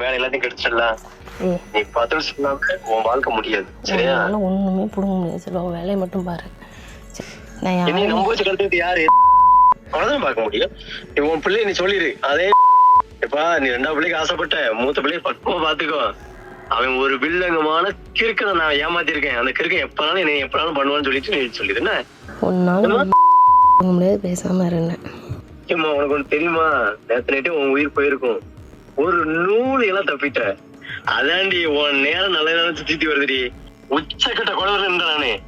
உன் வேலை எல்லாத்தையும் கெடுத்துடலாம் ஏ. நீ பதில் சொல்லாம உன் வாழ்க்கை முடியாது. சரியா? உன்னால ஒண்ணுமே பிடுங்க முடியாது. உன் வேலையை மட்டும் பாரு. நான் என்னை நம்ப வச்சு கழுத்துறது யாரு? அவ்வளவுதான் பார்க்க முடியும். நீ உன் பிள்ளைய நீ சொல்லிடு அதே எப்பா நீ ரெண்டாவது பிள்ளைக்கு ஆசைப்பட்ட மூத்த பிள்ளைய பக்குவமா பாத்துக்கோ அவன் ஒரு வில்லங்கமான கிறுக்கனை நான் ஏமாத்திருக்கேன். அந்த கிறுக்கன் எப்பனாலும் என்னை எப்பனாலும் பண்ணுவான்னு சொல்லிட்டு நீ சொல்லிடு. என்ன? பிடுங்க முடியாது. பேசாம இருந்தேன் ஏம்மா உனக்கு ஒண்ணு தெரியுமா? நேத்து நைட்டு உன் உயிர் போயிருக்கும். ஒரு நூல் எல்லாம் தப்பிட்ட. அதாண்டி உன் நேரம் நல்ல நேரம் சுத்தி வருதுடி. உச்சக்கட்ட குழந்தை இருந்த நானு.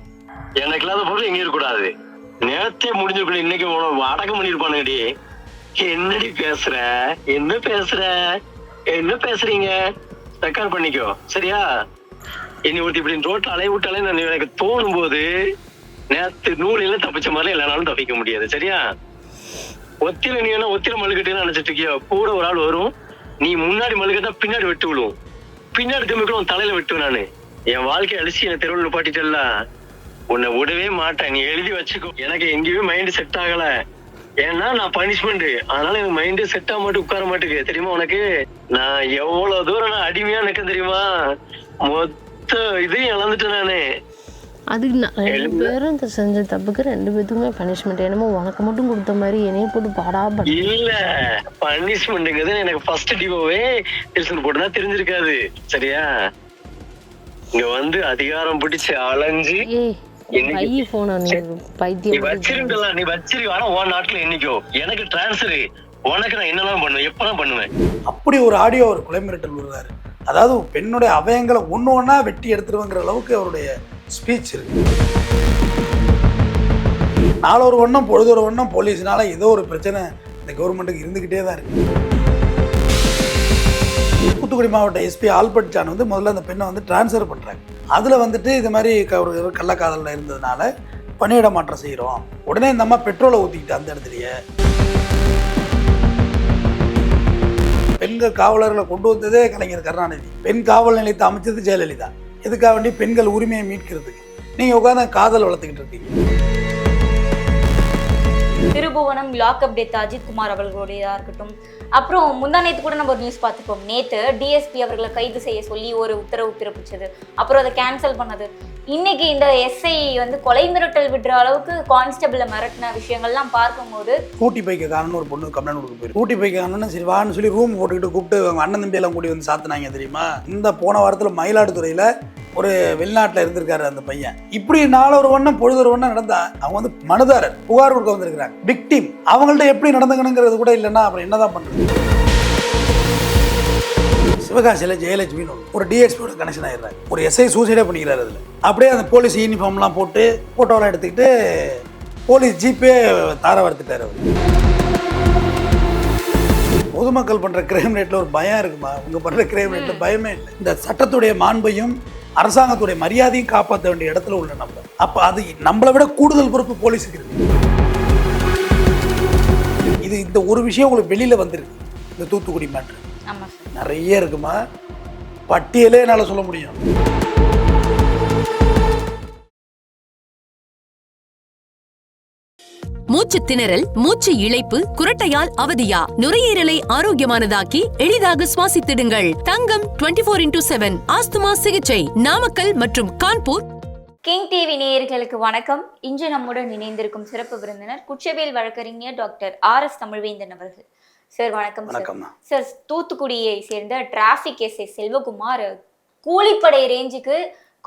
எனக்கு இல்லாத பொருள் எங்க இருக்கக்கூடாது. நேரத்தே முடிஞ்சிருக்கணும் இன்னைக்கு உனக்கு அடக்கம் பண்ணிருப்பானுங்கடி என்னடி பேசுற? என்ன பேசுற? என்ன பேசுறீங்க? ரெக்கார்ட் பண்ணிக்கோ. சரியா? என்னை ஒருத்தி இப்படி ரோட்ல அலைய விட்டாலே நான் எனக்கு தோணும் போது நேத்து நூல் தப்பிச்ச மாதிரி இல்லைனாலும் தப்பிக்க முடியாது. சரியா? ஒத்தில நீ என்ன ஒத்தில மழுக்கட்டுன்னு நினைச்சிட்டு இருக்கியோ? கூட ஒரு ஆள் வரும். நீ முன்னாடி மழுக்கட்டா பின்னாடி வெட்டு விழுவும் பின்னாடி திரும்பிக்கும் உன் தலையில வெட்டுவேன் நானு. என் வாழ்க்கை அழிச்சு என் தெருவில் நிப்பாட்டிட்டல்ல உன்னை விடவே மாட்டேன். நீ எழுதி வச்சுக்கோ. எனக்கு எங்கேயுமே மைண்ட் செட் ஆகல. ஏன்னா நான் பனிஷ்மெண்ட் அதனால எனக்கு மைண்டே செட் ஆக மாட்டு உட்கார மாட்டேங்குது தெரியுமா உனக்கு? நான் எவ்வளவு தூரம் நான் அடிமையா நிக்க தெரியுமா? மொத்த இதையும் இழந்துட்டேன் நானு. அதுக்கு நான் ரெண்டு பேரும் செஞ்ச தப்புக்கு ரெண்டு பேத்துக்குமே பனிஷ்மெண்ட் என்னமோ உனக்கு மட்டும் கொடுத்த மாதிரி என்னைய போட்டு பாடா படி இல்ல பனிஷ்மெண்ட்ங்கிறது எனக்கு ஃபர்ஸ்ட் டிவோவே டியூஷன் போட்டுனா தெரிஞ்சிருக்காது. சரியா? இங்க வந்து அதிகாரம் பிடிச்சு அலைஞ்சு பைய போன நீ பைத்தியம் வச்சிருந்தல நீ வச்சிரு ஆனா உன் நாட்டுல என்னைக்கோ? எனக்கு டிரான்ஸ்ஃபர் உனக்கு நான் என்னெல்லாம் பண்ணுவேன் எப்பெல்லாம் பண்ணுவேன்? அப்படி ஒரு ஆடியோ ஒரு கொலை மிரட்டல் விடுறாரு. அதாவது பெண்ணுடைய அவயங்களை ஒன்று ஒன்றா வெட்டி எடுத்துருவங்கிற அளவுக்கு அவருடைய ஸ்பீச் இருக்கு. ஒரு வண்ணம் ஒரு வண்ணம் போலீஸ்னால ஏதோ ஒரு பிரச்சனை இந்த கவர்மெண்ட்டுக்கு இருந்துக்கிட்டே தான் இருக்கு. தூத்துக்குடி மாவட்ட எஸ்பி ஆல்பர்ட் ஜான் வந்து முதல்ல அந்த பெண்ணை வந்து டிரான்ஸ்ஃபர் பண்ணுறாங்க அதில் வந்துட்டு இது மாதிரி க- ஒரு கள்ளக்காதலில் இருந்ததுனால பணியிட மாற்றம் செய்கிறோம் உடனே இந்த அம்மா பெட்ரோலை ஊற்றிக்கிட்டு அந்த இடத்துலையே. பெண்கள் காவலர்களை கொண்டு வந்ததே கலைஞர் கருணாநிதி. பெண் காவல் நிலையத்தை அமைச்சது ஜெயலலிதா. இதுக்காக வேண்டி பெண்கள் உரிமையை மீட்கிறதுக்கு நீங்கள் உட்காந்து காதல் வளர்த்துக்கிட்டு இருக்கீங்க. திருபுவனம் லாக்அப் டெத் அஜித் குமார் அவர்களுடையதாக இருக்கட்டும். அப்புறம் முந்தா நேற்று கூட நம்ம ஒரு நியூஸ் பார்த்துப்போம். நேற்று டிஎஸ்பி அவர்களை கைது செய்ய சொல்லி ஒரு உத்தரவு பிறப்பிச்சது. அப்புறம் அதை கேன்சல் பண்ணது. இன்னைக்கு இந்த எஸ்ஐ வந்து கொலை மிரட்டல் விடுற அளவுக்கு கான்ஸ்டபிளை மிரட்டின விஷயங்கள்லாம் பார்க்கும்போது ஊட்டி காரணம் ஒரு பொண்ணு கம்ப்ளைண்ட் கொடுக்க போயிருக்கு. ஊட்டி காரணம் சரி வான்னு சொல்லி ரூம் போட்டுக்கிட்டு கூப்பிட்டு அவங்க அண்ணன் தம்பி எல்லாம் கூட்டி வந்து சாத்துனாங்க தெரியுமா? இந்த போன வாரத்தில் மயிலாடுதுறையில் ஒரு வெளிநாட்டில் இருந்திருக்காரு அந்த பையன். இப்படி நாலொரு வண்ணம் ஒரு வண்ணம் நடந்தா அவங்க வந்து மனுதாரர் புகார் கொடுக்க வந்திருக்கிறாங்க. விக்டிம் அவங்கள்ட்ட எப்படி நடந்துக்கணுங்கிறது கூட இல்லைன்னா அப்புறம் என்னதான் பண்ணுறது சிவகாசியில் ஜெயலட்சுமின்னு ஒரு டிஎஸ்பியோட கனெக்ஷன் ஆயிடுறாரு. ஒரு எஸ்ஐ சூசைடே பண்ணிக்கிறாரு அதில். அப்படியே அந்த போலீஸ் யூனிஃபார்ம்லாம் போட்டு ஃபோட்டோலாம் எடுத்துக்கிட்டு போலீஸ் ஜீப்பே தார வறுத்துட்டார் அவர். பொதுமக்கள் பண்ணுற கிரைம் ரேட்டில் ஒரு பயம் இருக்குமா? அவங்க பண்ணுற கிரைம் ரேட்டில் பயமே இல்லை. இந்த சட்டத்துடைய மாண்பையும் அரசாங்கத்துடைய மரியாதையும் காப்பாற்ற வேண்டிய இடத்துல உள்ள நம்ம அப்போ அது நம்மளை விட கூடுதல் பொறுப்பு போலீஸுக்கு இருக்குது இது இந்த ஒரு விஷயம் உங்களுக்கு வெளியில வந்திருக்கு. இந்த தூத்துக்குடி மேட்ரு ஆமா சார் நிறைய இருக்குமா? பட்டியலே என்னால சொல்ல முடியும். மூச்சு திணறல் மூச்சு இழைப்பு குரட்டையால் அவதியா? நுரையீரலை ஆரோக்கியமானதாக்கி எளிதாக சுவாசித்திடுங்கள். Thangam 24 four into seven asthma சிகிச்சை. நாமக்கல் மற்றும் கான்பூர் கிங் டிவி நேயர்களுக்கு வணக்கம். இன்று நம்முடன் இணைந்திருக்கும் சிறப்பு விருந்தினர் குச்சவேல் வழக்கறிஞர் டாக்டர் ஆர் எஸ் தமிழ்வேந்தன் அவர்கள். சார் வணக்கம் சார் வணக்கம்மா. சார் தூத்துக்குடியை சேர்ந்த டிராஃபிக் எஸ்ஐ செல்வகுமார் கூலிப்படை ரேஞ்சுக்கு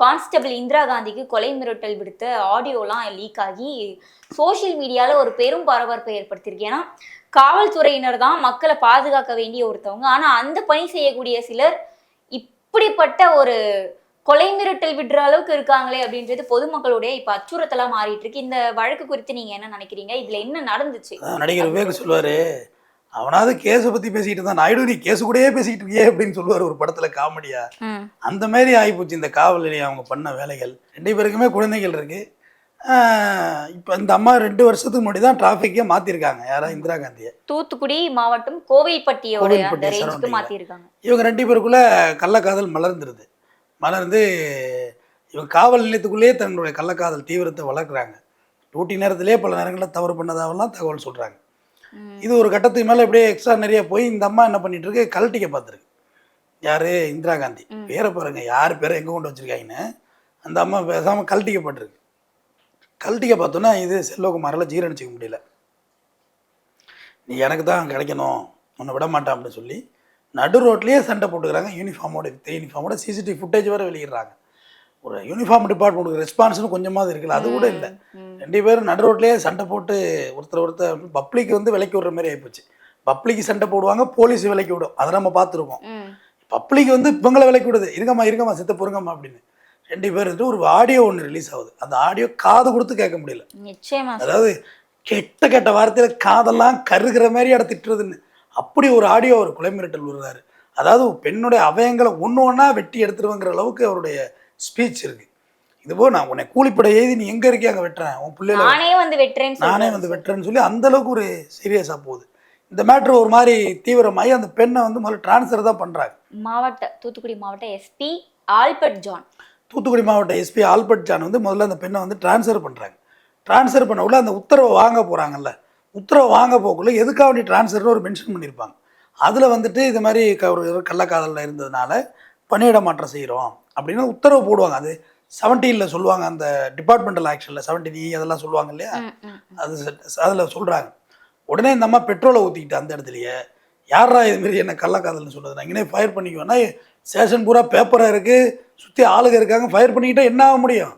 கான்ஸ்டபிள் இந்திரா காந்திக்கு கொலை மிரட்டல் விடுத்த ஆடியோலாம் லீக் ஆகி சோஷியல் மீடியாவில் ஒரு பெரும் பரபரப்பை ஏற்படுத்தியிருக்கு. ஏன்னா காவல்துறையினர் தான் மக்களை பாதுகாக்க வேண்டிய ஒருத்தவங்க. ஆனால் அந்த பணி செய்யக்கூடிய சிலர் இப்படிப்பட்ட ஒரு கொலை மிரட்டல் விடுற அளவுக்கு இருக்காங்களே அப்படின்றது பொதுமக்களுடைய இப்ப அச்சுறுத்தலா மாறிட்டு இருக்கு. இந்த வழக்கு குறித்து நீங்க என்ன நினைக்கிறீங்க? இதுல என்ன நடந்துச்சு? நடிகர் விவேக் சொல்லுவாரு அவனாவது கேஸை பத்தி பேசிக்கிட்டு தான் நாயுடு நீ கேஸ் கூடயே பேசிக்கிட்டு இருக்கியே அப்படின்னு சொல்லுவார் ஒரு படத்துல காமெடியா. அந்த மாதிரி ஆகிப்போச்சு. இந்த காவல் நிலையம் அவங்க பண்ண வேலைகள். ரெண்டு பேருக்குமே குழந்தைகள் இருக்கு. இப்ப இந்த அம்மா ரெண்டு வருஷத்துக்கு முன்னாடி தான் டிராஃபிக்கே மாத்திருக்காங்க. யாரா? இந்திரா காந்தியை. தூத்துக்குடி மாவட்டம் கோவைப்பட்டியோட கோவில்பட்டி அந்த ரேஞ்சுக்கு surrounding-ல. மாத்திருக்காங்க. இவங்க ரெண்டு பேருக்குள்ள கள்ளக்காதல் மலர்ந்துருது. மலர்ந்து இவங்க காவல் நிலையத்துக்குள்ளேயே தங்களுடைய கள்ளக்காதல் தீவிரத்தை வளர்க்குறாங்க. டூட்டி நேரத்திலே பல நேரங்களில் தவறு பண்ணதாவெல்லாம் தகவல் சொல்கிறாங்க இது ஒரு கட்டத்துக்கு மேலே இப்படியே எக்ஸ்ட்ரா நிறைய போய் இந்த அம்மா என்ன பண்ணிட்டு இருக்கு? கழட்டிக்க பார்த்துருக்கு. யாரு? இந்திரா காந்தி. பேரை பாருங்க. யார் பேரை எங்கே கொண்டு வச்சிருக்காங்கன்னு. அந்த அம்மா பேசாமல் கழட்டிக்கப்பட்டிருக்கு கழட்டிக்க பார்த்தோன்னா இது செல்வகுமாரால் ஜீரணிச்சிக்க முடியல. நீ எனக்கு தான் கிடைக்கணும். உன்னை விட மாட்டேன் அப்படின்னு சொல்லி நடு ரோட்லேயே சண்டை போட்டுக்கிறாங்க. யூனிஃபார்மோட வித் யூனிஃபார்மோட சிசிடிவி ஃபுட்டேஜ் வேறு வெளியிடுறாங்க. ஒரு யூனிஃபார்ம் டிபார்ட்மெண்ட்டுக்கு ரெஸ்பான்ஸ்னு கொஞ்சமாவது இருக்குல்ல அது கூட இல்லை. ரெண்டு பேரும் நடு ரோட்லேயே சண்டை போட்டு ஒருத்தர் ஒருத்தர் பப்ளிக் வந்து விலைக்கு விடுற மாதிரி ஆகிப்போச்சு பப்ளிக் சண்டை போடுவாங்க போலீஸ் விலைக்கு விடும். அதை நம்ம பார்த்துருக்கோம். பப்ளிக் வந்து இவங்களை விலைக்கு விடுது. இருங்கம்மா இருங்கம்மா சித்த பொறுங்கம்மா அப்படின்னு. ரெண்டு பேர் வந்து ஒரு ஆடியோ ஒன்று ரிலீஸ் ஆகுது. அந்த ஆடியோ காது கொடுத்து கேட்க முடியல. அதாவது கெட்ட கெட்ட வார்த்தையில காதெல்லாம் கருகிற மாதிரி இடம் திட்டுறதுன்னு. அப்படி ஒரு ஆடியோ ஒரு கொலை மிரட்டல் விடுறாரு. அதாவது பெண்ணுடைய அவயங்களை ஒன்று ஒன்றா வெட்டி எடுத்துருவேங்கிற அளவுக்கு அவருடைய ஸ்பீச் இருக்கு. இதுபோ நான் உன்னை கூலிப்படை எழுதி நீ எங்கே இருக்கே அங்கே வெட்டுறேன் உன் பிள்ளைல நானே வந்து வெட்டுறேன்னு நானே வந்து வெட்டுறேன்னு சொல்லி அந்த அளவுக்கு ஒரு சீரியஸாக போகுது. இந்த மேட்ரு ஒரு மாதிரி தீவிரமாகி அந்த பெண்ணை வந்து முதல்ல ட்ரான்ஸ்ஃபர் தான் பண்ணுறாங்க மாவட்ட தூத்துக்குடி மாவட்ட எஸ்பி ஆல்பர்ட் ஜான். தூத்துக்குடி மாவட்ட எஸ்பி ஆல்பர்ட் ஜான் வந்து முதல்ல அந்த பெண்ணை வந்து ட்ரான்ஸ்ஃபர் பண்ணுறாங்க ட்ரான்ஸ்ஃபர் பண்ண உள்ள அந்த உத்தரவை வாங்க போகிறாங்கல்ல உத்தரவை வாங்க போக்குள்ள எதுக்காக வேண்டி ட்ரான்ஸ்ஃபர்னு ஒரு மென்ஷன் பண்ணியிருப்பாங்க அதில் வந்துட்டு இது மாதிரி ஒரு கள்ளக்காதலில் இருந்ததுனால பணியிட மாற்றம் செய்கிறோம் அப்படின்னு உத்தரவு போடுவாங்க. அது செவன்டீனில் சொல்லுவாங்க. அந்த டிபார்ட்மெண்டல் ஆக்ஷனில் செவன்டீன் இ அதெல்லாம் சொல்லுவாங்க இல்லையா. அது அதில் சொல்கிறாங்க உடனே இந்த அம்மா பெட்ரோலை ஊற்றிக்கிட்டு அந்த இடத்துலையே யாரா இது மாதிரி என்ன கள்ளக்காதல்னு சொல்றது நான் இங்கே ஃபயர் பண்ணிக்குவேன்னா ஸ்டேஷன் பூரா பேப்பராக இருக்குது சுற்றி ஆளுங்க இருக்காங்க ஃபயர் பண்ணிக்கிட்டா என்ன ஆக முடியும்?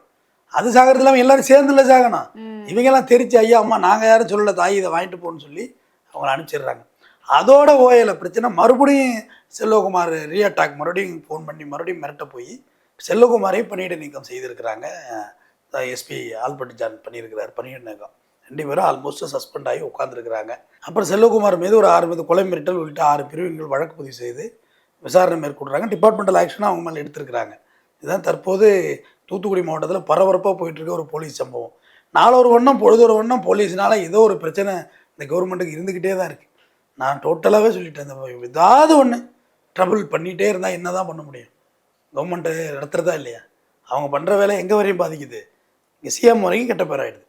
அது சாகிறது இல்லாமல் எல்லாரும் சேர்ந்துல சாகணும். இவங்கெல்லாம் தெரிச்சு ஐயா அம்மா நாங்கள் யாரும் சொல்லல தாய் இதை வாங்கிட்டு போன்னு சொல்லி அவங்கள அனுப்பிச்சிடுறாங்க. அதோட ஓயல பிரச்சனை மறுபடியும் செல்வகுமார் ரீஅட்டாக் மறுபடியும் ஃபோன் பண்ணி மறுபடியும் மிரட்ட போய் செல்வகுமாரையும் பணியிட நீக்கம் செய்திருக்கிறாங்க. எஸ்பி ஆல்பர்ட் ஜான் பண்ணியிருக்கிறார் பணியிட நீக்கம். ரெண்டு பேரும் ஆல்மோஸ்ட் சஸ்பெண்ட் ஆகி உட்காந்துருக்கிறாங்க அப்புறம் செல்வகுமார் மீது ஒரு ஆறு மீது கொலை மிரட்டல் உள்ளிட்ட ஆறு பிரிவுகள் வழக்கு பதிவு செய்து விசாரணை மேற்கொள்கிறாங்க டிபார்ட்மெண்டல் ஆக்ஷனாக அவங்க மேலே எடுத்திருக்கிறாங்க. இதுதான் தற்போது தூத்துக்குடி மாவட்டத்தில் பரபரப்பாக போயிட்டு இருக்க ஒரு போலீஸ் சம்பவம். நாலொரு வண்ணம் பொழுதொரு வண்ணம் போலீஸ்னால ஏதோ ஒரு பிரச்சனை இந்த கவர்மெண்ட்டுக்கு இருந்துக்கிட்டே தான் இருக்குது நான் டோட்டலாகவே சொல்லிட்டேன் இந்த ஏதாவது ஒன்று ட்ரபிள் பண்ணிகிட்டே இருந்தால் என்ன தான் பண்ண முடியும்? கவர்மெண்ட்டு நடத்துகிறதா இல்லையா? அவங்க பண்ணுற வேலை எங்கே வரையும் பாதிக்குது? இங்கே சிஎம் வரைக்கும் கெட்ட பேர் ஆயிடுது.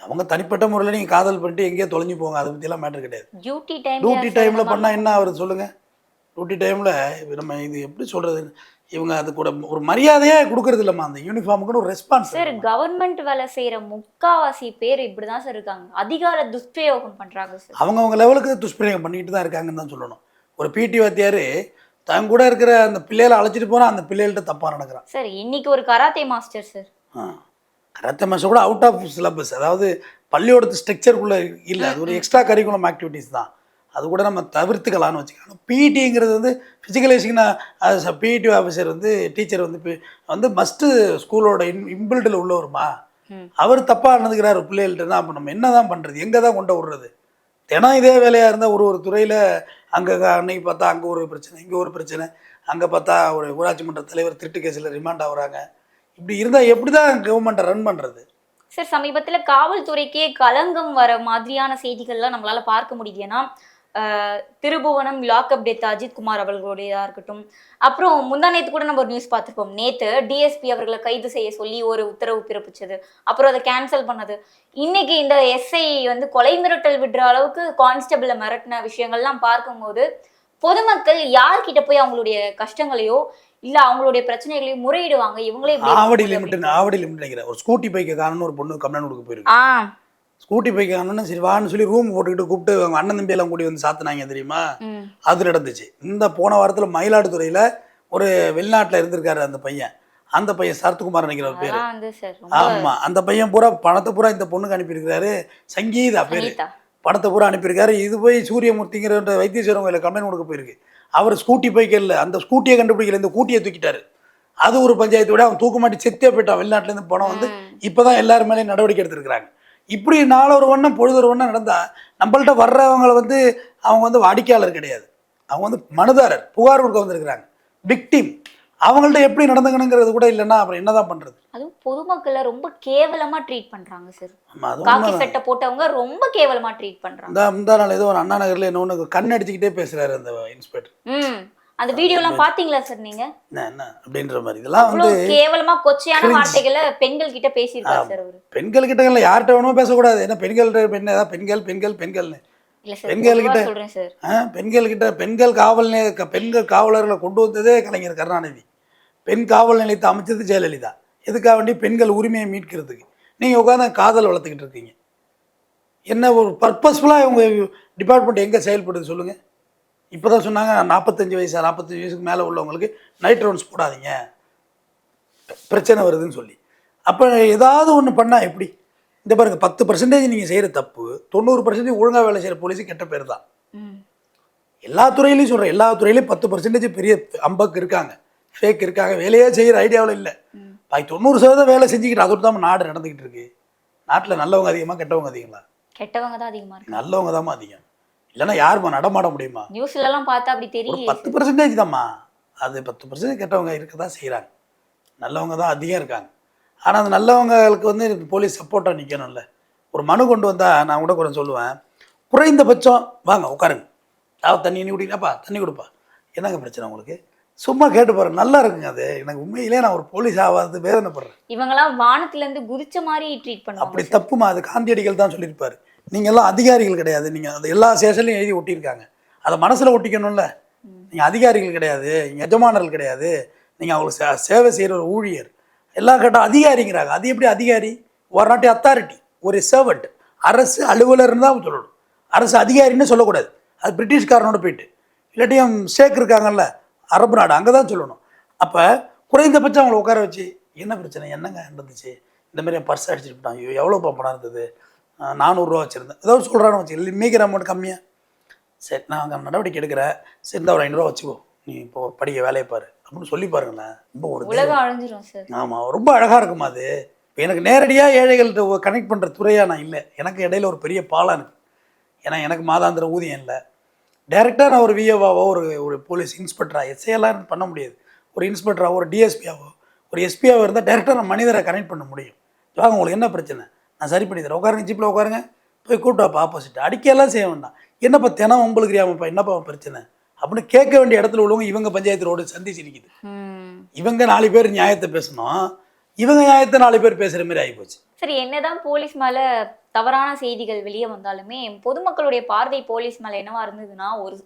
அவங்க தனிப்பட்ட முறையில் நீங்கள் காதல் பண்ணிட்டு எங்கேயோ தொலைஞ்சு போங்க அதை பற்றிலாம் மேட்டர் கிடையாது. டியூட்டி டைமில் பண்ணால் என்ன ஆகுது சொல்லுங்கள் டியூட்டி டைமில் நம்ம இது எப்படி சொல்கிறது இவங்க அது கூட ஒரு மரியாதையே கொடுக்கறது இல்லைம்மா. அந்த யூனிஃபார்முக்குன்னு ஒரு ரெஸ்பான்ஸ் சார் கவர்மெண்ட் வேலை செய்யற முக்காவாசி பேர் இப்படிதான் சார் இருக்காங்க. அதிகார துஷ்பிரயோகம் பண்றாங்க சார் அவங்கவுங்க லெவலுக்கு துஷ்பிரயோகம் பண்ணிட்டு தான் இருக்காங்கன்னு தான் சொல்லணும். ஒரு பிடி வாத்தியார் தன் கூட இருக்கிற அந்த பிள்ளைகளை அழைச்சிட்டு போனால் அந்த பிள்ளைகள்கிட்ட தப்பாக நடக்கிறான். சார் இன்னைக்கு ஒரு karate master sir karate master கூட அவுட் ஆஃப் சிலபஸ் அதாவது பள்ளியோட ஸ்ட்ரக்சருக்குள்ளே இல்லை. அது ஒரு எக்ஸ்ட்ரா கரிக்குலம் ஆக்டிவிட்டீஸ் தான். அது கூட நம்ம தவிர்த்துக்கலாம்னு வச்சுக்கலாம் பிடிங்கிறது வந்து ஃபிசிக்கலைசிங்னா பிடி ஆஃபீஸர் வந்து டீச்சர் வந்து வந்து மஸ்ட்டு ஸ்கூலோட இன் இம்பில்டில் உள்ளவருமா. அவர் தப்பாக நடந்துக்கிறாரு பிள்ளைகள்கிட்டனா அப்போ நம்ம என்ன தான் பண்ணுறது எங்கே தான் கொண்டு விடுறது? தினம் இதே வேலையாக இருந்தால் ஒரு ஒரு துறையில் அங்கே அன்னைக்கு பார்த்தா அங்கே ஒரு பிரச்சனை இங்கே ஒரு பிரச்சனை. அங்கே பார்த்தா ஒரு ஊராட்சி மன்ற தலைவர் திருட்டு கேஸில் ரிமாண்ட் ஆகுறாங்க. இப்படி இருந்தால் எப்படி தான் கவர்மெண்ட்டை ரன் பண்ணுறது சார் சமீபத்துல காவல்துறைக்கே களங்கம் வர மாதிரியான செய்திகள்லாம் நம்மளால பார்க்க முடியுது. ஏன்னா திருபுவனம் லாக்அப் டெத் அஜித் குமார் அவர்களுடையதா இருக்கட்டும். அப்புறம் முந்தா நேத்து கூட நம்ம ஒரு நியூஸ் பார்த்திருப்போம். நேத்து டிஎஸ்பி அவர்களை கைது செய்ய சொல்லி ஒரு உத்தரவு பிறப்பிச்சது. அப்புறம் அதை கேன்சல் பண்ணது. இன்னைக்கு இந்த எஸ்ஐ வந்து கொலை மிரட்டல் விடுற அளவுக்கு கான்ஸ்டபிளை மிரட்டின விஷயங்கள்லாம் பார்க்கும்போது பொதுமக்கள் யார்கிட்ட போய் அவங்களுடைய கஷ்டங்களையோ இல்ல அவங்களுடைய பிரச்சனைகளையோ முறையிடுவாங்க? இவங்களே ஆவடி லிமிட் ஆவடி லிமிட் நினைக்கிறேன். ஒரு ஸ்கூட்டி பைக்கை காணும்னு ஒரு பொண்ணு கம்ப்ளைண்ட் கொடுக்க போயிருக்கு. ஸ்கூட்டி பைக்கை காணும்னு சரி வான்னு சொல்லி ரூம் போட்டுக்கிட்டு கூப்பிட்டு அவங்க அண்ணன் தம்பி எல்லாம் கூடி வந்து சாத்துனாங்க தெரியுமா? அது நடந்துச்சு. இந்த போன வாரத்தில் மயிலாடுதுறையில் ஒரு வெளிநாட்டில் இருந்திருக்காரு அந்த பையன். அந்த பையன் சரத்குமார் நினைக்கிற ஒரு பேர். அதெல்லாம் வந்து சார். ரொம்ப ஆமா அந்த பையன் பூரா பணத்தை பூரா இந்த பொண்ணுக்கு அனுப்பியிருக்காரு சங்கீதா பேரு. பணத்தை பூரா அனுப்பியிருக்காரு. இது போய் சூரியமூர்த்திங்கிற வைத்தீஸ்வரன் கோயில கம்ப்ளைண்ட் கொடுக்க போயிருக்கு. அவர் ஸ்கூட்டி பைக் இல்லை அந்த ஸ்கூட்டியை கண்டுபிடிக்கல. இந்த கூட்டியை தூக்கிட்டாரு. அது ஒரு பஞ்சாயத்து விட அவன் தூக்க மாட்டி செத்தே போயிட்டான். வெளிநாட்டுலேருந்து பணம் வந்து இப்போதான் எல்லாரும் மேலேயும் நடவடிக்கை எடுத்திருக்கிறாங்க. இப்படி நாலொரு வண்ணம் பொழுதொரு வண்ணம் நடந்தா நம்மள்ட்ட வர்றவங்களை வந்து அவங்க வந்து வாடிக்கையாளர் கிடையாது. அவங்க வந்து மனுதாரர் புகார் கொடுக்க வந்திருக்கிறாங்க. விக்டிம் அவங்கள்ட்ட எப்படி நடந்துக்கணுங்கிறது கூட இல்லைன்னா அப்புறம் என்னதான் பண்றது? அதுவும் பொதுமக்களை ரொம்ப கேவலமா ட்ரீட் பண்றாங்க சார் காக்கி. சட்டை போட்டவங்க ரொம்ப கேவலமா ட்ரீட் பண்றாங்க. இந்த நாள் ஏதோ ஒரு அண்ணா நகர்ல என்ன ஒன்று கண் அடிச்சுக்கிட்டே பேசுறாரு அந்த இன்ஸ்பெக்டர் அந்த வீடியோ எல்லாம் பாத்தீங்களா சார் நீங்க? என்ன என்ன அப்படின்ற மாதிரி. இதெல்லாம் வந்து கேவலமா கொச்சையான. வார்த்தைகளை பெண்கள் கிட்ட பேசியிருக்காரு சார் அவரு. பெண்கள் கிட்ட இல்லை யார்கிட்ட வேணுமோ பேசக்கூடாது. ஏன்னா பெண்கள்கிட்ட பெண் ஏதாவது பெண்கள் பெண்கள் பெண்கள்னு. சொல்றேன் சார். ஆ, பெண்கள்கிட்ட பெண்கள் காவல் பெண்கள் காவலர்களை கொண்டு வந்ததே கலைஞர் கருணாநிதி. பெண் காவல் நிலையத்தை அமைச்சது ஜெயலலிதா. எதுக்காக வேண்டி பெண்கள் உரிமையை மீட்கிறதுக்கு. நீங்கள் உட்காந்து காதல் வளர்த்துக்கிட்டு இருக்கீங்க. என்ன ஒரு பர்பஸ்ஃபுல்லாக உங்க டிபார்ட்மெண்ட் எங்கே செயல்படுது சொல்லுங்கள் இப்போ தான் சொன்னாங்க நாற்பத்தஞ்சு வயசு நாற்பத்தஞ்சு வயசுக்கு மேலே உள்ளவங்களுக்கு நைட் ரவுண்ட்ஸ் போடாதீங்க. பிரச்சனை வருதுன்னு சொல்லி. அப்போ ஏதாவது ஒன்று பண்ணால் எப்படி? இந்த பாருங்க பத்து பர்சன்டேஜ் நீங்கள் செய்கிற தப்பு தொண்ணூறு பர்சன்டேஜ் ஒழுங்காக வேலை செய்கிற போலீஸு கெட்ட பேர் தான். எல்லா துறையிலையும் சொல்கிறேன் எல்லா துறையிலையும் பத்து பர்சன்டேஜ் பெரிய அம்பக்கு இருக்காங்க. ஃபேக் இருக்காங்க வேலையே செய்கிற ஐடியாவில் இல்லை. பாக்கி தொண்ணூறு சதவீதம் வேலை செஞ்சுக்கிட்டு அதோடு தான் நாடு நடந்துக்கிட்டு இருக்கு. நாட்டில் நல்லவங்க அதிகமாக கெட்டவங்க அதிகங்களா கெட்டவங்க தான் அதிகமா இருக்கு. நல்லவங்க தாம்மா அதிகம். இல்லைன்னா யாரும்மா நடமாட முடியுமா? நியூஸ்ல எல்லாம் பார்த்தா அப்படி ஒரு தெரியல பத்து பர்சன்டேஜ் தான்மா. அது பத்து பர்சன்டேஜ் கெட்டவங்க இருக்க தான் செய்கிறாங்க நல்லவங்க தான் அதிகம் இருக்காங்க. ஆனால் அந்த நல்லவங்களுக்கு வந்து போலீஸ் சப்போர்ட்டாக நிற்கணும்ல ஒரு மனு கொண்டு வந்தால் நான் கூட கொஞ்சம் சொல்லுவேன். குறைந்தபட்சம் வாங்க உட்காருங்க. தாவது தண்ணி நீ குடிக்கலாப்பா தண்ணி கொடுப்பா. என்னங்க பிரச்சனை உங்களுக்கு? சும்மா கேட்டு பாருங்க நல்லா இருக்குங்க அது. எனக்கு உண்மையிலே நான் ஒரு போலீஸ் ஆகாது வேதனைப்படுறேன். இவங்கெல்லாம் வானத்துல இருந்து குதிச்ச மாதிரி ட்ரீட் அப்படி பண்ணுவாங்க. sir. தப்புமா? அது காந்தியடிகள் தான் சொல்லியிருப்பாரு. நீங்கள் எல்லாம் அதிகாரிகள் கிடையாது. நீங்கள் அந்த எல்லா சேஷன்லையும் எழுதி ஒட்டியிருக்காங்க. அதை மனசில் ஒட்டிக்கணும்ல. நீங்கள் அதிகாரிகள் கிடையாது. நீங்கள் எஜமானர்கள் கிடையாது. நீங்கள் அவங்களுக்கு சே- சேவை செய்கிற ஒரு ஊழியர். எல்லாம் கேட்டால் அதிகாரிங்கிறாங்க. அது எப்படி அதிகாரி? ஒரு நாட்டி அத்தாரிட்டி ஒரு சர்வெண்ட் அரசு அலுவலர்னு தான் சொல்லணும். அரசு அதிகாரின்னு சொல்லக்கூடாது. அது பிரிட்டிஷ்காரனோட போயிட்டு. இல்லாட்டியும் ஷேக் இருக்காங்கல்ல. அரபு நாடு அங்கே தான் சொல்லணும். அப்போ குறைந்தபட்சம் அவங்கள உட்கார வச்சு என்ன பிரச்சனை? என்னங்க இருந்துச்சு இந்த மாதிரி பர்ஸ் அடிச்சுட்டு போட்டான் ஐயோ எவ்வளோ பணம் இருந்தது? நானூறுரூவா வச்சுருந்தேன். ஏதாவது சொல்கிறான்னு வச்சு மீக்கிற அமௌண்ட் கம்மியாக சரி நான் அங்கே நடவடிக்கை எடுக்கிறேன் சரி இந்த ஒரு ஐநூறுரூவா வச்சுக்கோ. நீ இப்போ படிக்க வேலையை பாரு. அப்படின்னு சொல்லி பாருங்களேன். ரொம்ப ஒரு ஆமாம் ரொம்ப அழகாக இருக்குமா அது? இப்போ எனக்கு நேரடியாக ஏழைகள்கிட்ட கனெக்ட் பண்ணுற துறையாக நான் இல்லை. எனக்கு இடையில ஒரு பெரிய பாலம் இருக்குது ஏன்னா எனக்கு மாதாந்திர ஊதியம் இல்லை. டைரெக்டாக நான் ஒரு விஏவாவோ ஒரு ஒரு போலீஸ் இன்ஸ்பெக்டராக எஸ்ஐயெல்லாம் பண்ண முடியாது. ஒரு இன்ஸ்பெக்டராகவோ ஒரு டிஎஸ்பியாவோ ஒரு எஸ்பியாவோ இருந்தால் டேரெக்டாக நான் மனிதரை கனெக்ட் பண்ண முடியும். வாங்க உங்களுக்கு என்ன பிரச்சனை? நான் சரி பண்ணி தரேன். உட்காருங்க ஜீப்பில் உட்காருங்க. போய் கூப்பிட்டாப்பா ஆப்போசிட் அடிக்கையெல்லாம் செய்ய வேண்டாம். என்னப்பா தினம் உங்களுக்கு தெரியாமப்பா என்னப்பா பிரச்சனை? அப்படின்னு கேட்க வேண்டிய இடத்துல உள்ளவங்க இவங்க பஞ்சாயத்து ரோடு சந்திச்சு நிற்கிது ம். இவங்க நாலு பேர் நியாயத்தை பேசணும். இவங்க நியாயத்தை நாலு பேர் பேசுகிற மாதிரி ஆகிப்போச்சு சரி என்னதான் போலீஸ் மேல தவறான செய்திகள் வெளியே வந்தாலுமே பொதுமக்களுடைய பார்வை போலீஸ் மேல என்னவா இருந்ததுன்னா ஒரு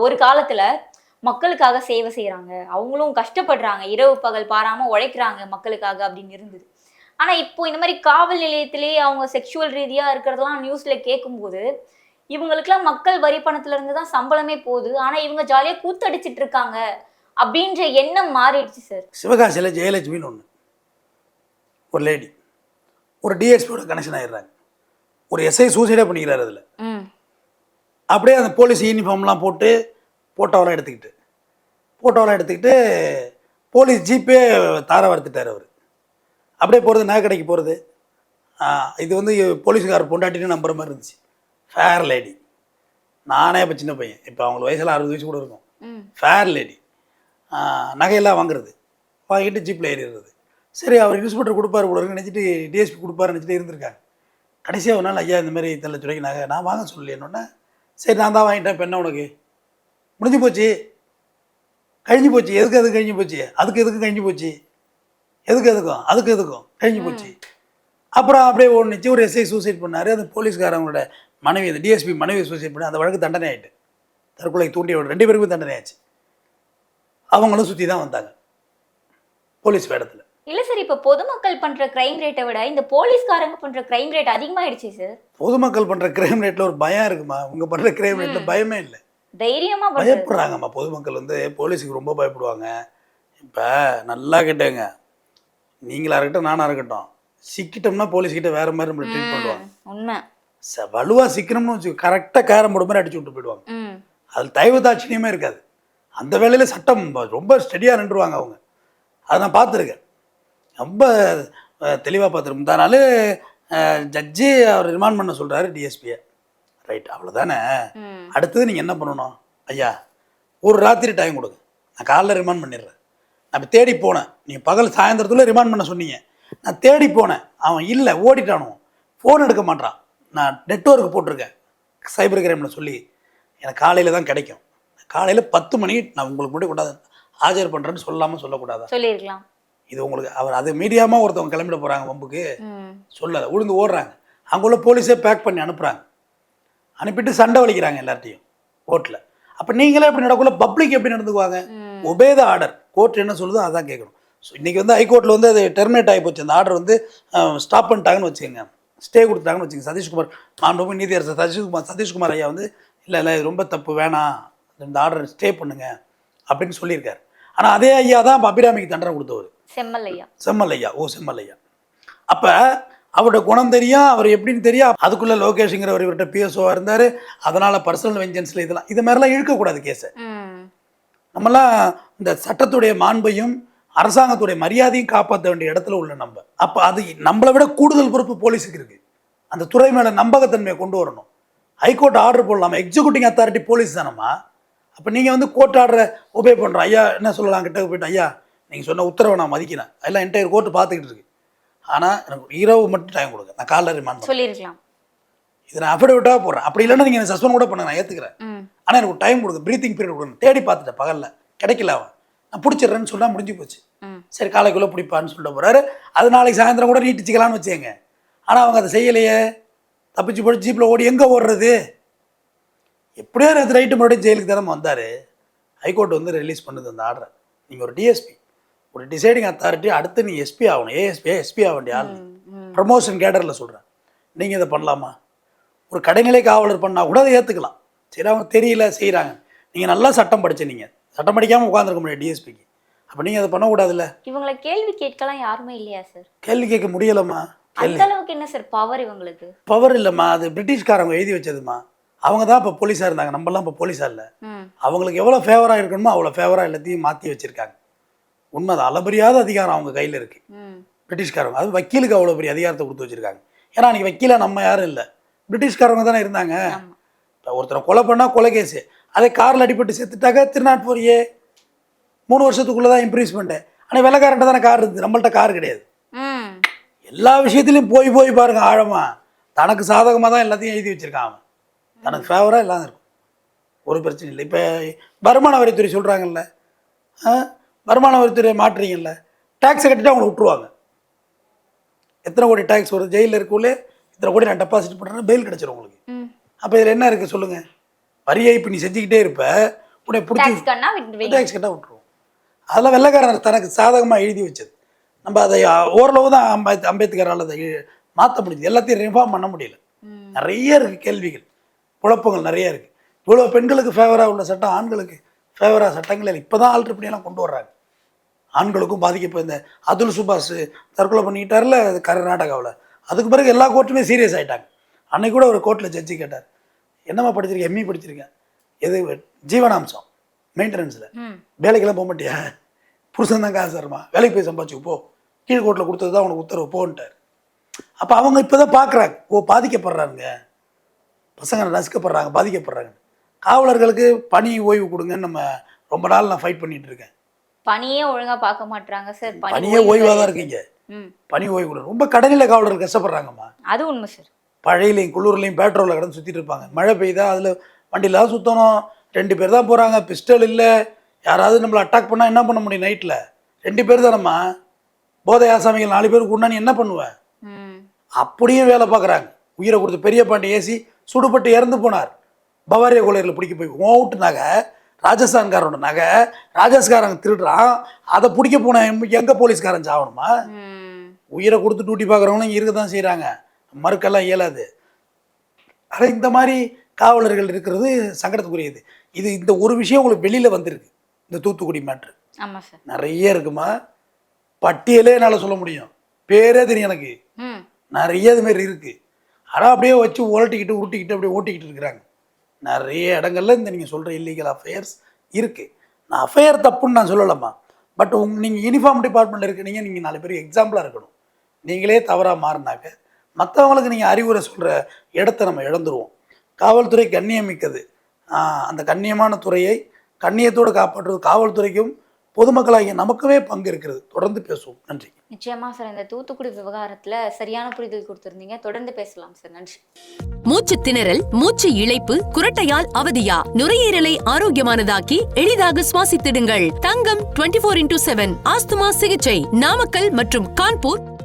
ஒரு காலத்துல மக்களுக்காக சேவை செய்றாங்க. அவங்களும் கஷ்டப்படுறாங்க. இரவு பகல் பாராம உழைக்கிறாங்க மக்களுக்காக அப்படின்னு இருந்தது. ஆனா இப்போ இந்த மாதிரி காவல் நிலையத்திலே அவங்க செக்ஷுவல் ரீதியா இருக்கிறதெல்லாம் நியூஸ்ல கேட்கும்போது இவங்களுக்குலாம் மக்கள் வரி பணத்துல இருந்து தான் சம்பளமே போகுது. ஆனா இவங்க ஜாலியா கூத்தடிச்சிட்டு இருக்காங்க அப்படின்ற எண்ணம் மாறிடுச்சு சார் சிவகாசியில் ஜெயலட்சுமின்னு ஒன்று ஒரு லேடி ஒரு டிஎஸ்பியோட கனெக்ஷன் ஆயிடுறாங்க. ஒரு எஸ்ஐ சூசைடே பண்ணிக்கிறாரு அதில். ம். அப்படியே அந்த போலீஸ் யூனிஃபார்ம்லாம் போட்டு போட்டோவெல்லாம் எடுத்துக்கிட்டு போட்டோவெல்லாம் எடுத்துக்கிட்டு போலீஸ் ஜீப்பே தார வறுத்துட்டார் அவர். அப்படியே போகிறது நகை கடைக்கு போகிறது இது வந்து போலீஸ்கார் பொண்டாட்டின்னு நம்புற மாதிரி இருந்துச்சு. ஃபேர் லேடி நானே இப்போ சின்ன பையன். இப்போ அவங்களுக்கு வயசில் அறுபது வயசு கூட இருக்கும். ஃபேர் லேடி நகையெல்லாம் வாங்குறது. வாங்கிட்டு ஜீப்பில் ஏறிடுறது. சரி அவர் இன்ஸ்பெக்டர் கொடுப்பாரு போல இருக்குன்னு நினச்சிட்டு டிஎஸ்பி கொடுப்பாரு நினச்சிட்டு இருந்திருக்காங்க. கடைசியாக ஒரு நாள் ஐயா இந்த மாதிரி தெரியல துறைக்கு நகை. நான் வாங்க சொல்லி என்னொன்னே சரி நான் தான் வாங்கிட்டேன். என்ன உனக்கு? முடிஞ்சு போச்சு. கழிஞ்சு போச்சு. எதுக்கு எதுக்கு கழிஞ்சு போச்சு? அதுக்கு எதுக்கு கழிஞ்சு போச்சு? எதுக்கு எதுக்கும் அதுக்கு எதுக்கும் கழிஞ்சு போச்சு. அப்புறம் அப்படியே ஓடுனுச்சு. ஒரு எஸ்ஐ சூசைட் பண்ணார். அந்த போலீஸ்காரங்களோட மனைவி அந்த டிஎஸ்பி மனைவி சூசைட் பண்ணி அந்த வழக்கு தண்டனை ஆயிட்டு. தற்கொலை தூண்டி விட ரெண்டு பேருக்குமே தண்டனை ஆச்சு. அவங்களும் சுற்றி தான் வந்தாங்க. போலீஸ் வேடத்தில். இல்ல சார் இப்ப பொதுமக்கள் பண்ற கிரைம் ரேட்டை விட இந்த போலீஸ்காரங்க பண்ற கிரைம் ரேட் அதிகமாயிடுச்சு சார் பொதுமக்கள் பண்ணுற கிரைம் ரேட்டில் ஒரு பயம் இருக்குமா? உங்க பண்ணுற கிரைம் ரேட்டில் பயமே இல்லை. தைரியமா பண்றது. பயப்படுறாங்கம்மா. பொதுமக்கள் வந்து போலீஸுக்கு ரொம்ப பயப்படுவாங்க. இப்போ நல்லா கேட்டேங்க. நீங்களா இருக்கட்டும் நானாக இருக்கட்டும். சிக்கிட்டோம்னா போலீஸ்கிட்ட வேற மாதிரி நம்மளை ட்ரீட் பண்ணுவாங்க. உண்மை. ச வலுவாக சிக்கணும்னு வச்சு கரெக்டாக கேரம் போர்டு மாதிரி அடிச்சு விட்டு போயிடுவாங்க. ம். அதில் தயவு தாட்சியமே இருக்காது. அந்த வேலையில் சட்டம் ரொம்ப ஸ்டெடியாக நின்றுவாங்க அவங்க. அதை நான் பார்த்துருக்கேன். ரொம்ப தெளிவாக பார்த்துருக்கேன். முந்தா நாள் ஜட்ஜி அவர் ரிமாண்ட் பண்ண சொல்கிறாரு டிஎஸ்பியை ரைட் அவ்வளோதானே அடுத்தது நீங்கள் என்ன பண்ணணும்? ஐயா ஒரு ராத்திரி டைம் கொடுங்க. நான் காலைல ரிமாண்ட் பண்ணிடுறேன். நான் தேடி போனேன். நீங்கள் பகல் சாயந்தரத்துல ரிமாண்ட் பண்ண சொன்னீங்க. நான் தேடி போனேன். அவன் இல்லை ஓடிட்டானோ? ஃபோன் எடுக்க மாட்டான் நான் நெட்ஒர்க் போட்டிருக்கேன். சைபர் கிரைமில் சொல்லி எனக்கு காலையில் தான் கிடைக்கும். காலையில் பத்து மணிக்கு நான் உங்களுக்கு முன்னாடி கொண்டாந்து ஆஜர் பண்ணுறேன்னு சொல்லாமல் சொல்லக்கூடாதா? சொல்லியிருக்கலாம். இது உங்களுக்கு அவர் அது மீடியாமல் ஒருத்தவங்க கிளம்பிட போகிறாங்க வம்புக்கு? சொல்லலை. உழுந்து ஓடுறாங்க. அங்கே உள்ள போலீஸே பேக் பண்ணி அனுப்புகிறாங்க அனுப்பிட்டு சண்டை வலிக்கிறாங்க எல்லார்ட்டையும் கோர்ட்டில் அப்போ நீங்களே எப்படி நடக்கல பப்ளிக் எப்படி நடந்துக்குவாங்க? ஒபே த ஆர்டர் கோர்ட் என்ன சொல்லுதோ அதான் கேட்கணும். ஸோ இன்றைக்கி வந்து ஹைகோர்ட்டில் வந்து அது டெர்மினேட் ஆகி போச்சு. அந்த ஆர்டர் வந்து ஸ்டாப் பண்ணிட்டாங்கன்னு வச்சுக்கோங்க. ஸ்டே கொடுத்தாங்கன்னு வச்சுக்கோங்க. சதீஷ்குமார் மாண்புமிகு நீதியரசர். சதீஷ்குமார் சதீஷ்குமார் ஐயா வந்து இல்லை இல்லை இது ரொம்ப தப்பு. வேணாம். இந்த ஆர்டர் ஸ்டே பண்ணுங்க. அப்படின்னு சொல்லியிருக்காரு. ஆனால் அதே ஐயா தான் இப்ப அபிராமிக்கு தண்டனை கொடுத்தவர். செம்மல் ஐயா. செம்மல் ஐயா. ஓ செம்மல் ஐயா. அப்போ அவரோட குணம் தெரியும் அவர் எப்படின்னு தெரியும் அதுக்குள்ளே லோகேஷுங்கிறவர் இவர்கிட்ட பிஎஸ்ஓவாக இருந்தார். அதனால் பர்சனல் வெஞ்சன்ஸில் இதெல்லாம் இது மாதிரிலாம் இழுக்கக்கூடாது கேஸை நம்மலாம் இந்த சட்டத்துடைய மாண்பையும் அரசாங்கத்துடைய மரியாதையும் காப்பாற்ற வேண்டிய இடத்துல உள்ள நம்ம. அப்போ அது நம்மளை விட கூடுதல் பொறுப்பு போலீஸுக்கு இருக்குது அந்த துறை மேலே நம்பகத்தன்மையை கொண்டு வரணும். ஹைகோர்ட் ஆர்டர் போடலாமா? எக்ஸிக்யூட்டிங் அத்தாரிட்டி போலீஸ் தானம்மா? அப்போ நீங்கள் வந்து கோர்ட் ஆர்டரை ஒபே பண்ணுறோம் ஐயா என்ன சொல்லலாம்? கிட்ட போயிட்டு ஐயா நீங்கள் சொன்ன உத்தரவை நான் மதிக்கிறேன். எல்லாம் என்டையர் கோர்ட்டு பார்த்துக்கிட்டு இருக்கு. ஆனால் எனக்கு இரவு மட்டும் டைம் கொடுங்க. நான் காலைல ரிமாண்ட் சொல்லியிருக்கலாம். இதை நான் அஃபிடவிட்டாக போடுறேன். அப்படி இல்லைன்னா நீங்கள் சஸ்பெண்ட் கூட பண்ணுங்க. நான் ஏற்றுக்கிறேன் ஆனால் எனக்கு டைம் கொடுங்க. ப்ரீத்திங் பீரியட் கொடுங்க. தேடி பார்த்துட்டேன் பகலில். கிடைக்கல அவன். நான் பிடிச்சிடுறேன்னு சொன்னால் முடிஞ்சு போச்சு. சரி காலைக்குள்ளே பிடிப்பான்னு சொல்லிட்டு போகிறாரு அது நாளைக்கு சாயந்தரம் கூட நீட்டிச்சிக்கலாம்னு வச்சுங்க ஆனால் அவங்க அதை செய்யலையே. தப்பிச்சு போய் ஜீப்பில் ஓடி எங்கே ஓடுறது? எப்படியோ நேற்று ரைட்டு மறுபடியும் ஜெயிலுக்கு தானே வந்தார். ஹைகோர்ட் வந்து ரிலீஸ் பண்ணுது அந்த ஆர்டரை நீங்கள் ஒரு டிஎஸ்பி ஒரு டிசைடிங் அத்தாரிட்டி அடுத்து நீ எஸ்பி ஆகணும். ஏஎஸ்பி எஸ்பி ஆக வேண்டிய ஆள் ப்ரமோஷன் கேடரில் சொல்கிறேன் நீங்கள் இதை பண்ணலாமா? ஒரு கடைநிலை காவலர் பண்ணால் கூட அதை ஏற்றுக்கலாம் சரி அவங்க தெரியல செய்கிறாங்க நீங்கள் நல்லா சட்டம் படிச்ச நீங்கள் சட்டம் படிக்காமல் உட்காந்துருக்க முடியாது டிஎஸ்பிக்கு அப்போ நீங்கள் அதை பண்ணக்கூடாதுல்ல? இவங்களை கேள்வி கேட்கலாம் யாருமே இல்லையா சார் கேள்வி கேட்க முடியலம்மா. அந்த அளவுக்கு என்ன சார் பவர் இவங்களுக்கு? பவர் இல்லைம்மா. அது பிரிட்டிஷ்காரங்க எழுதி வச்சதுமா அவங்க தான் இப்போ போலீஸாக இருந்தாங்க. நம்மலாம் இப்போ போலீஸாக இல்லை. அவங்களுக்கு எவ்வளோ ஃபேவராக இருக்கணுமோ அவ்வளோ ஃபேவராக எல்லாத்தையும் மாற்றி வச்சுருக்காங்க. உண்மை அது அளபரியாத அதிகாரம் அவங்க கையில் இருக்குது பிரிட்டிஷ்காரங்க அது வக்கீலுக்கு அவ்வளோ பெரிய அதிகாரத்தை கொடுத்து வச்சுருக்காங்க. ஏன்னா அன்றைக்கி வக்கீலாக நம்ம யாரும் இல்லை. பிரிட்டிஷ்காரங்க தானே இருந்தாங்க. ஒருத்தரை கொலை பண்ணால் கொலை கேஸு அதே காரில் அடிபட்டு செத்துட்டாக்க திருநாட்பூரியே. மூணு வருஷத்துக்குள்ளே தான் இம்ப்ரூவ்மெண்ட்டு ஆனால் வெள்ளக்காரன்ட்ட தானே கார் இருக்குது நம்மள்ட்ட கார் கிடையாது. எல்லா விஷயத்துலையும் போய் போய் பாருங்க ஆழமா. தனக்கு சாதகமாக தான் எல்லாத்தையும் எழுதி வச்சிருக்கான் அவன். தனக்கு ஃபேவராக எல்லாம் இருக்கும். ஒரு பிரச்சனை இல்லை. இப்போ வருமான வரித்துறை சொல்கிறாங்கல்ல வருமான வரித்துறை மாற்றுறீங்கல்ல. டேக்ஸை கட்டிட்டு அவங்களை விட்டுருவாங்க. எத்தனை கோடி டேக்ஸ் வருது ஜெயிலில் இருக்கக்குள்ளே இத்தனை கோடி நான் டெபாசிட் பண்ணுறேன் பெயில் கிடச்சிரும் உங்களுக்கு. அப்போ இதில் என்ன இருக்குது சொல்லுங்கள் வரி ஏய்ப்பு நீ செஞ்சுக்கிட்டே இருப்ப உன்னை பிடிச்சி டாக்ஸ் கட்டாக விட்டுருவோம் அதெல்லாம் வெள்ளைக்காரன் தனக்கு சாதகமாக எழுதி வச்சது. நம்ம அதை ஓரளவு தான் அம்பேத் அம்பேத்கரால் அதை மாற்ற முடியுது. எல்லாத்தையும் ரிஃபார்ம் பண்ண முடியல. நிறைய இருக்குது கேள்விகள். குழப்பங்கள் நிறைய இருக்குது இவ்வளோ பெண்களுக்கு ஃபேவராக உள்ள சட்டம் ஆண்களுக்கு ஃபேவராக சட்டங்கள் இப்போ தான் ஆல்ட்ரு பண்ணியெல்லாம் கொண்டு வர்றாங்க. ஆண்களுக்கும் பாதிக்க இந்த அதுல் சுபாஷ் தற்கொலை பண்ணிக்கிட்டார்ல கர்நாடகாவில். அதுக்கு பிறகு எல்லா கோர்ட்டுமே சீரியஸ் ஆயிட்டாங்க. அன்னைக்கு கூட ஒரு கோர்ட்டில் ஜட்ஜி கேட்டார். என்னம்மா படிச்சிருக்கேன் எம்இ படிச்சிருக்கேன் எது? ஜீவனாம்சம். மெயின்டெனன்ஸில் வேலைக்கெல்லாம் போக மாட்டியா? புருஷன் தான் காசு தருமா? வேலைக்கு போய் சம்பாதிச்சு போ. கீழ்கோட்டில் கொடுத்தது தான் உனக்கு உத்தரவு. போன்ட்டார். அப்போ அவங்க இப்போ தான் பார்க்குறாங்க ஓ பாதிக்கப்படுறாங்க பசங்க நசுக்கப்படுறாங்க பாதிக்கப்படுறாங்க. காவலர்களுக்கு பணி ஓய்வு கொடுங்கன்னு நம்ம ரொம்ப நாள் நான் ஃபைட் பண்ணிட்டு இருக்கேன். பணியே ஒழுங்கா பார்க்க மாட்டாங்க சார். பணியே ஓய்வாக தான் இருக்கீங்க. பணி ஓய்வு ரொம்ப கடைநிலை காவலர்கள் கஷ்டப்படுறாங்கம்மா. அது உண்மை சார். பழையிலையும் குளிர்லையும் பேட்ரோலில் கடந்து சுற்றிட்டு இருப்பாங்க. மழை பெய்யுதா அதில் வண்டியில் சுற்றணும் ரெண்டு பேர் தான் போகிறாங்க பிஸ்டல் இல்லை. யாராவது நம்மளை அட்டாக் பண்ணால் என்ன பண்ண முடியும் நைட்டில் ரெண்டு பேர் தானம்மா? போதை ஆசாமிகள் நாலு பேருக்கு உண்டா? நீ என்ன பண்ணுவ? ம். அப்படியே வேலை பார்க்குறாங்க. உயிரை கொடுத்து பெரிய பாண்டி ஏசி சுடுபட்டு இறந்து போனார். பவாரியா கொள்ளையரில் பிடிக்க போய் ஓட்டு நகை ராஜஸ்தான்காரோட நகை ராஜஸ்காரங்க திருடுறான். அதை பிடிக்க போன எங்க போலீஸ்காரன் சாவணுமா? ம். உயிரை கொடுத்து டியூட்டி பார்க்குறவங்களும் இருக்க தான் செய்கிறாங்க மறுக்கெல்லாம் இயலாது. ஆனால் இந்த மாதிரி காவலர்கள் இருக்கிறது சங்கடத்துக்குரியது. இது இந்த ஒரு விஷயம் உங்களுக்கு வெளியில் வந்திருக்கு இந்த தூத்துக்குடி மேட்ரு சார் நிறைய இருக்குமா? பட்டியலே என்னால் சொல்ல முடியும். பேரே தெரியும் எனக்கு. நிறைய இது மாதிரி இருக்குது ஆனால் அப்படியே வச்சு உரட்டிக்கிட்டு உருட்டிக்கிட்டு அப்படியே ஓட்டிக்கிட்டு இருக்கிறாங்க. நிறைய இடங்கள்ல இந்த நீங்கள் சொல்கிற இல்லீகல் அஃபேர்ஸ் இருக்குது நான் அஃபேர் தப்புன்னு நான் சொல்லலம்மா. பட் உங் நீங்கள் யூனிஃபார்ம் டிபார்ட்மெண்ட்டில் இருக்கிறீங்க நீங்கள் நாலு பேர் எக்ஸாம்பிளாக இருக்கணும். நீங்களே தவறாக மாறினாக்க மற்றவங்களுக்கு நீங்கள் அறிவுரை சொல்கிற இடத்த நம்ம இழந்துருவோம். காவல்துறை கண்ணியமிக்கது. ஆஹ் அந்த கண்ணியமான துறையை கண்ணியத்தோடு காப்பாற்றுவது காவல்துறைக்கும் பொதுமக்களாகிய நமக்குமே பங்கு இருக்கிறது. தொடர்ந்து பேசுவோம். நன்றி. நிச்சயமா சார் இந்த தூத்துக்குடி விவகாரத்துல சரியான புரிதல் கொடுத்திருந்தீங்க. தொடர்ந்து பேசலாம் சார். நன்றி. மூச்சு திணறல் மூச்சு இழைப்பு குரட்டையால் அவதியா? நுரையீரலை ஆரோக்கியமானதாக்கி எளிதாக சுவாசித்திடுங்கள். தங்கம் 24 இன்டூ செவன் ஆஸ்துமா சிகிச்சை. நாமக்கல் மற்றும் கான்பூர்